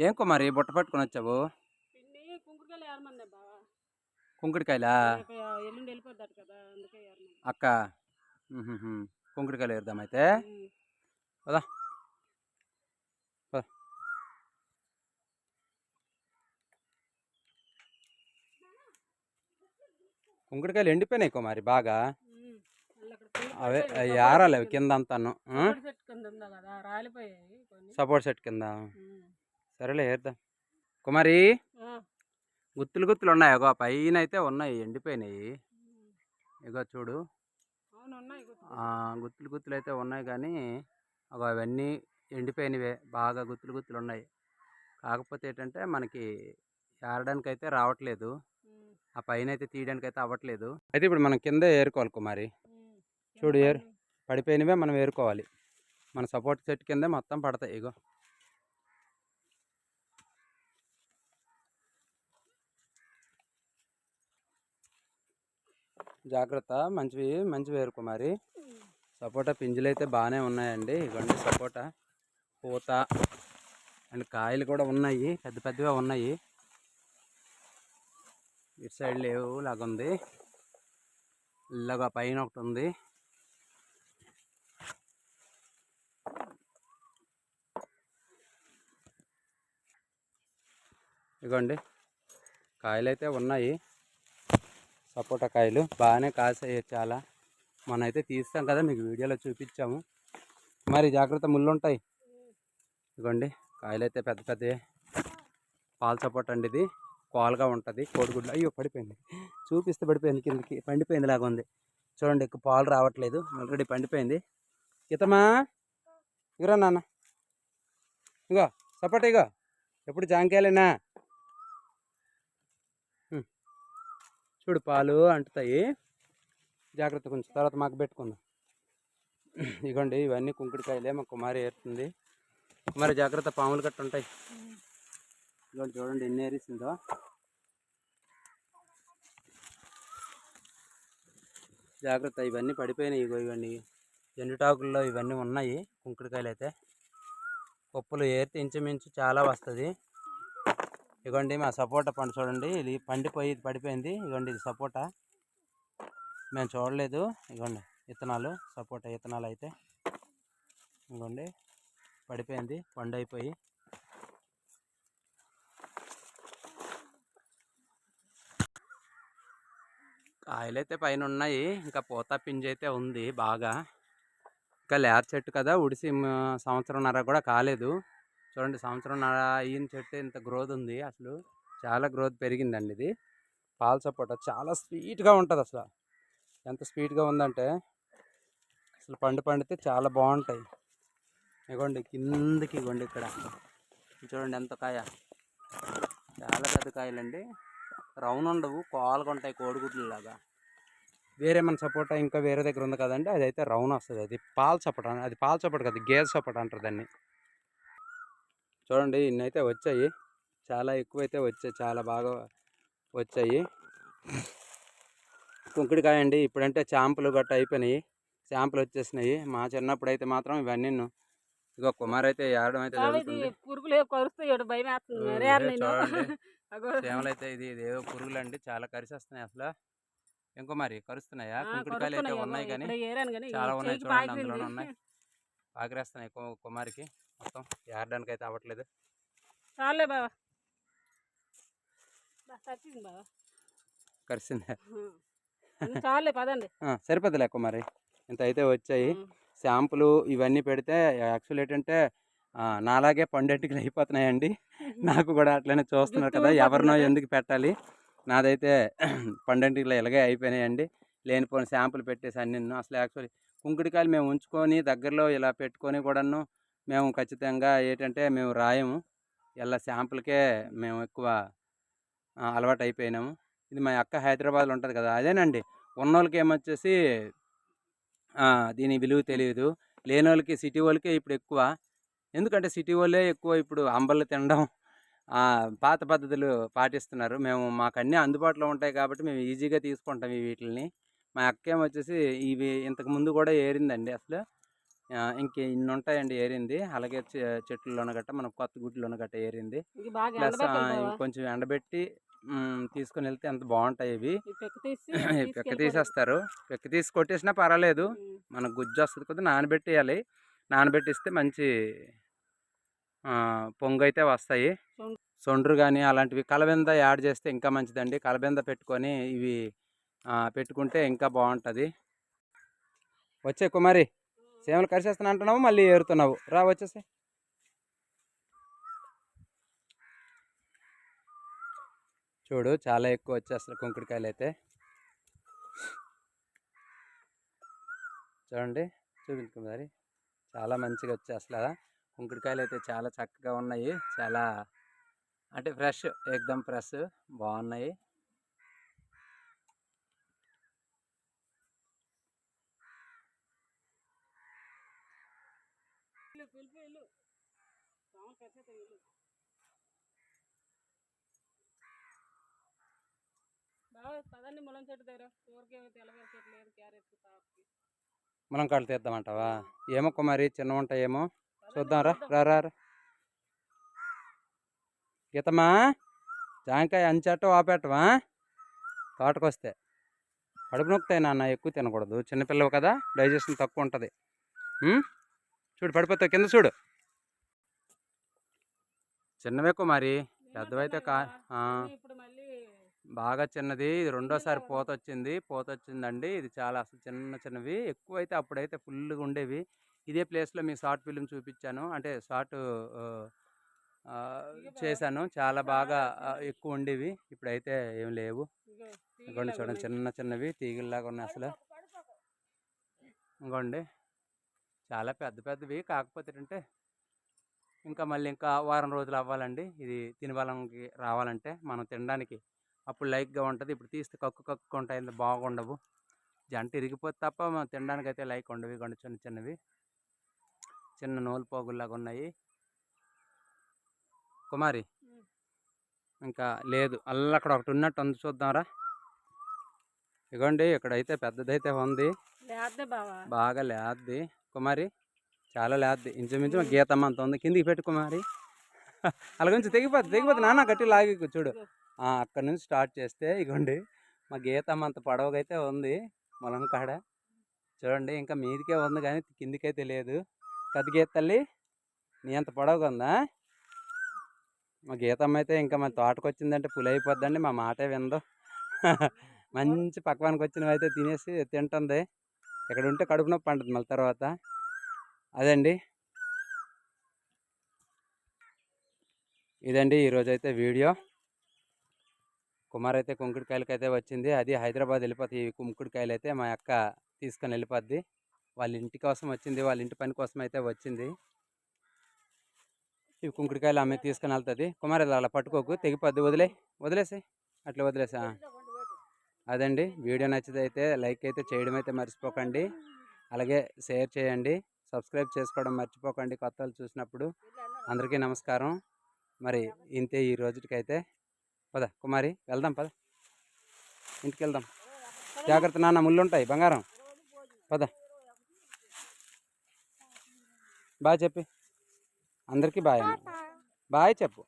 ఏం కుమారి బుట్ట పట్టుకొని వచ్చావు? కుంకుడుకాయలు అక్క. కుంకుడికాయలు వేద్దాం అయితే. పదా. కుంకుడికాయలు ఎండిపోయినాయి కుమారి బాగా. అవే ఆరాలి అవి కింద అంతాను సపోర్ట్ సెట్ కింద. సరేలే వేద్దాం కుమారి. గుత్తులు గుత్తులు ఉన్నాయి. అగో పైన అయితే ఉన్నాయి ఎండిపోయినాయి. ఇగో చూడు. గుత్తులు గుత్తులు అయితే ఉన్నాయి కానీ అగో అవన్నీ ఎండిపోయినవే. బాగా గుత్తులు గుత్తులు ఉన్నాయి. కాకపోతే ఏంటంటే మనకి ఏరడానికి అయితే రావట్లేదు. ఆ పైన అయితే తీయడానికి అయితే అవ్వట్లేదు. అయితే ఇప్పుడు మనం కింద ఏరుకోవాలి కుమారి. చూడు ఏరు. పడిపోయినవే మనం ఏరుకోవాలి. మన సపోర్ట్ సెట్ కింద మొత్తం పడతాయి. ఇగో. జాగ్రత్త. మంచివి మంచివి ఏరు కుమారి సపోటా పింజులు అయితే బాగానే ఉన్నాయండి. ఇవ్వండి సపోటా పూత అండ్ కాయలు కూడా ఉన్నాయి. పెద్ద పెద్దగా ఉన్నాయి. ఇటు సైడ్ లేవు లాగుంది ఇలాగా పైన ఒకటి ఉంది. ఇగోండి కాయలు అయితే ఉన్నాయి. సపోటా కాయలు బాగానే కాసాయి చాలా. మనైతే తీస్తాం కదా మీకు వీడియోలో చూపించాము. మరి జాగ్రత్త ముళ్ళు ఉంటాయి. ఇదిగోండి కాయలు అయితే పెద్ద పెద్దవి పాల సపోటా అండి ఇది. కోలుగా ఉంటుంది కోడిగుడ్లు. అయ్యో పడిపోయింది. చూపిస్తే పడిపోయింది కిందకి పండిపోయింది లాగా ఉంది. చూడండి ఎక్కువ పాలు రావట్లేదు. ఆల్రెడీ పండిపోయింది. ఇతమా? ఇగరా నాన్న. ఇగో సపోటా ఇగో. ఎప్పుడు జాంకాయలేనా? చూడు పాలు అంటుతాయి. జాగ్రత్త కొంచెం తర్వాత మాకు పెట్టుకుందాం. ఇగోండి ఇవన్నీ కుంకుడికాయలే మా కుమారి ఏరుతుంది. కుమారి జాగ్రత్త పాములు గట్ట ఉంటాయి. ఉమ్. ఇదిగోండి చూడండి ఎన్ని ఏరిసిందో. జాగ్రత్త ఇవన్నీ పడిపోయినాయి ఇగో ఇవన్నీ. ఎండుటాకుల్లో ఇవన్నీ ఉన్నాయి కుంకుడికాయలు అయితే పప్పులు ఏరితే ఇంచుమించు చాలా వస్తుంది. ఇగోండి మా సపోటా పండు చూడండి. ఇది పండిపోయి పడిపోయింది. ఇగోండి ఇది సపోటా. మేము చూడలేదు. ఇగోండి విత్తనాలు సపోటా విత్తనాలు అయితే. ఇగోండి పడిపోయింది. పండు అయిపోయి కాయలైతే పైన ఉన్నాయి ఇంకా పూత పింజ అయితే ఉంది బాగా. ఇంకా లేర్ చెట్టు కదా. ఉడిసి సంవత్సరంన్నర కూడా కాలేదు. చూడండి సంవత్సరం అయిన చెట్టు ఇంత గ్రోత్ ఉంది. అసలు చాలా గ్రోత్ పెరిగిందండి ఇది. పాల సపోటా చాలా స్వీట్గా ఉంటుంది అసలు. ఎంత స్వీట్గా ఉందంటే అసలు పండు పండితే చాలా బాగుంటాయి. ఇగోండి కిందకి ఇగోండి ఇక్కడ. చూడండి ఎంత కాయ. చాలా పెద్ద కాయలండి. రౌండ్ ఉండవు కోలుగా ఉంటాయి కోడిగుడ్లు లాగా వేరే మన సపోటా ఇంకా వేరే దగ్గర ఉంది కదండి అది అయితే రౌండ్ వస్తుంది. అది పాల సపోటా అది పాల సపోట కదా గేర్ సపోటా అంటారు దాన్ని. చూడండి ఇన్ని అయితే వచ్చాయి. చాలా ఎక్కువైతే వచ్చాయి. చాలా బాగా వచ్చాయి. కుంకుడికాయ అండి ఇప్పుడంటే చాంపులు గట్ట అయిపోయినాయి. చాంపులు వచ్చేసినాయి. మా చిన్నప్పుడు అయితే మాత్రం ఇవన్నీ ఇగో కుమార్ అయితే ఏడడం అయితే ఓ, మరి ఇదే ఇదేదో పురుగులు అండి చాలా కరిసేస్తున్నాయి అసలు. ఇంకో మరి కరుస్తున్నాయా? కుంకుడికాయలు అయితే ఉన్నాయి కానీ చాలా ఉన్నాయి చూడండి. అందులోనే ఉన్నాయి. ఆగ్రేస్తున్నాయి కు- కుమారికి. మొత్తం ఏరడానికి అయితే అవ్వట్లేదు. చాలే బావ. చాలే పదండి. ఆ, సరిపోదులే కుమారి ఇంత అయితే వచ్చాయి. షాంపులు ఇవన్నీ పెడితే యాక్చువల్ ఏంటంటే నాలాగే పండెంటికలు అయిపోతున్నాయండి. నాకు కూడా అట్లనే చూస్తున్నారు కదా ఎవరినో? ఎందుకు పెట్టాలి? నాదైతే పండెంటికలు ఇలాగే అయిపోయినాయండి. లేనిపోని షాంపులు పెట్టేసి అన్ని అసలు యాక్చువల్లీ కుంకుడికాయలు మేము ఉంచుకొని దగ్గరలో ఇలా పెట్టుకొని కూడాను మేము ఖచ్చితంగా ఏంటంటే మేము రాయము. ఇలా శాంపుల్కే మేము ఎక్కువ అలవాటు అయిపోయినాము ఇది మా అక్క హైదరాబాద్లో ఉంటుంది కదా! అదేనండి. ఉన్నోళ్ళకి ఏమొచ్చేసి దీని విలువ తెలియదు లేని వాళ్ళకి సిటీ వాళ్ళకే ఇప్పుడు ఎక్కువ. ఎందుకంటే సిటీ వాళ్ళే ఎక్కువ ఇప్పుడు అంబళ్ళు తినడం ఆ, పాత పద్ధతులు పాటిస్తున్నారు. మేము మాకు అన్నీ అందుబాటులో ఉంటాయి కాబట్టి మేము ఈజీగా తీసుకుంటాం ఈ వీటిని మా అక్క ఏమొచ్చేసి ఇవి ఇంతకు ముందు కూడా ఏరిందండి అసలు. ఇంక ఇన్ని ఉంటాయండి ఏరింది. అలాగే చెట్లలోన గట్ట మనం కొత్త గుడ్లోన గట్ట ఏరింది. ప్లస్. కొంచెం ఎండబెట్టి తీసుకొని వెళ్తే ఎంత బాగుంటాయి ఇవి. పెక్క. తీసేస్తారు. పెక్క తీసి కొట్టేసినా పర్వాలేదు. మనకు గుజ్జు వస్తుంది కొద్దిగా నానబెట్టేయాలి. నానబెట్టిస్తే మంచి పొంగు అయితే వస్తాయి. సొండ్రు. కానీ అలాంటివి కలబెంద యాడ్ చేస్తే ఇంకా మంచిదండి. కలబెంద పెట్టుకొని ఇవి పెట్టుకుంటే ఇంకా బాగుంటుంది. వచ్చే కుమారి. సేమలు కరిసేస్తాను అంటున్నావు మళ్ళీ ఏరుతున్నావు. రా వచ్చేసి. చూడు చాలా ఎక్కువ వచ్చేస్తుంది కుంకుడికాయలు అయితే. చూడండి చూపించుకుందారి చాలా మంచిగా వచ్చేస్తుంది కుంకుడికాయలు అయితే చాలా చక్కగా ఉన్నాయి. చాలా అంటే ఫ్రెష్ ఎక్దమ్ ఫ్రెష్ బాగున్నాయి. వెళ్ళు. సామాన్ వెళ్ళు. బావ పదండి ములం చెట్టు దగ్గర. తెల్లగర చెట్టు లేదు క్యారెట్ మనం కాళ్ళు తీద్దామంటావా? ఏమో కుమారి చిన్న ఉంటాయేమో చూద్దాం రా రా రా రా. గీతమ్మా జాంకాయ అంచట ఆపేటవా? తోటకొస్తే. కడుపు నొక్కుతాయి నాన్న ఎక్కువ తినకూడదు. చిన్నపిల్లవు కదా డైజెషన్ తక్కువ ఉంటుంది. చూడు పడిపోతావు. కింద చూడు. చిన్నవే కుమారి. పెద్దవైతే కా ఆ, ఇప్పుడు మళ్ళీ బాగా చిన్నది. ఇది రెండోసారి పోత వచ్చింది పోత వచ్చిందండి ఇది చాలా అసలు చిన్న చిన్నవి. ఎక్కువ అయితే అప్పుడైతే ఫుల్గా ఉండేవి. ఇదే ప్లేస్లో మీ షార్ట్ ఫిల్మ్ చూపించాను. అంటే షార్ట్ చేశాను. చాలా బాగా ఎక్కువ ఉండేవి. ఇప్పుడైతే ఏం లేవు. ఇంకోండి చూడండి. చిన్న చిన్నవి. తీగల్లాగా ఉన్నాయి అసలు. ఇంకోండి. చాలా పెద్ద పెద్దవి కాకపోతే ఏంటంటే ఇంకా మళ్ళీ ఇంకా వారం రోజులు అవ్వాలండి. ఇది తినబలంకి రావాలంటే మనం తినడానికి. అప్పుడు లైక్గా ఉంటుంది. ఇప్పుడు తీస్తే కక్కు కక్కు ఉంటాయి. బాగుండవు. జంట ఇరిగిపోతే తప్ప మనం తినడానికి అయితే లైక్ ఉండవు. ఇగోండి చిన్న చిన్నవి. చిన్న నూలు పోగుల్లాగా ఉన్నాయి. కుమారి. ఇంకా లేదు. అల్ల అక్కడ ఒకటి ఉన్నట్టు ఉంది చూద్దాంరా. ఇగోండి ఇక్కడైతే పెద్దదైతే ఉంది. బాగా లేద్ది. కుమారి చాలా లేద్ది. ఇంచుమించు మా గీతమ్మ అంత ఉంది. కిందికి పెట్టు కుమారి అలా గురించి తెగిపోద్ది. తెగిపోద్ది. నాన్న గట్టి లాగి చూడు. అక్కడ నుంచి స్టార్ట్ చేస్తే ఇగోండి. మా గీతమ్మ అంత పొడవుగైతే ఉంది మొలం కాడ. చూడండి ఇంకా మీదికే ఉంది కానీ కిందికైతే లేదు కది గీత తల్లి నీ అంత పొడవుగా ఉందా? మా గీతమ్మ అయితే ఇంకా మా తోటకు వచ్చిందంటే పులి అయిపోద్దండి మా మాటే విందో. మంచి పక్వానికి వచ్చినవి అయితే తినేసి తింటుంది. ఇక్కడ ఉంటే కడుపు నొప్పి అంటుంది మళ్ళీ తర్వాత. అదండి. ఇదండి ఈరోజు అయితే వీడియో. కుమార్ అయితే కుంకుడుకాయలకి అయితే వచ్చింది. అది హైదరాబాద్ వెళ్ళిపోతాయి ఈ కుంకుడుకాయలు అయితే మా అక్క తీసుకొని వెళ్ళిపోద్ది. వాళ్ళ ఇంటి కోసం వచ్చింది. వాళ్ళ ఇంటి పని కోసం అయితే వచ్చింది. ఈ కుంకుడుకాయలు ఆమె తీసుకొని వెళ్తుంది. కుమార్ అలా పట్టుకోకు. తెగిపోద్ది. వదిలే వదిలేసి అట్లా వదిలేసా అదండి. వీడియో నచ్చితే అయితే లైక్ అయితే చేయడం అయితే మర్చిపోకండి. అలాగే షేర్ చేయండి. సబ్స్క్రైబ్ చేసుకోవడం మర్చిపోకండి కొత్త చూసినప్పుడు. అందరికీ నమస్కారం. మరి ఇంతే ఈ రోజుకైతే పద కుమారి వెళ్దాం పద. ఇంటికి వెళ్దాం జాగ్రత్త నాన్న ముళ్ళు ఉంటాయి బంగారం. పద. బాయ్ చెప్పి. అందరికీ బాయ్ బాయ్ చెప్పు.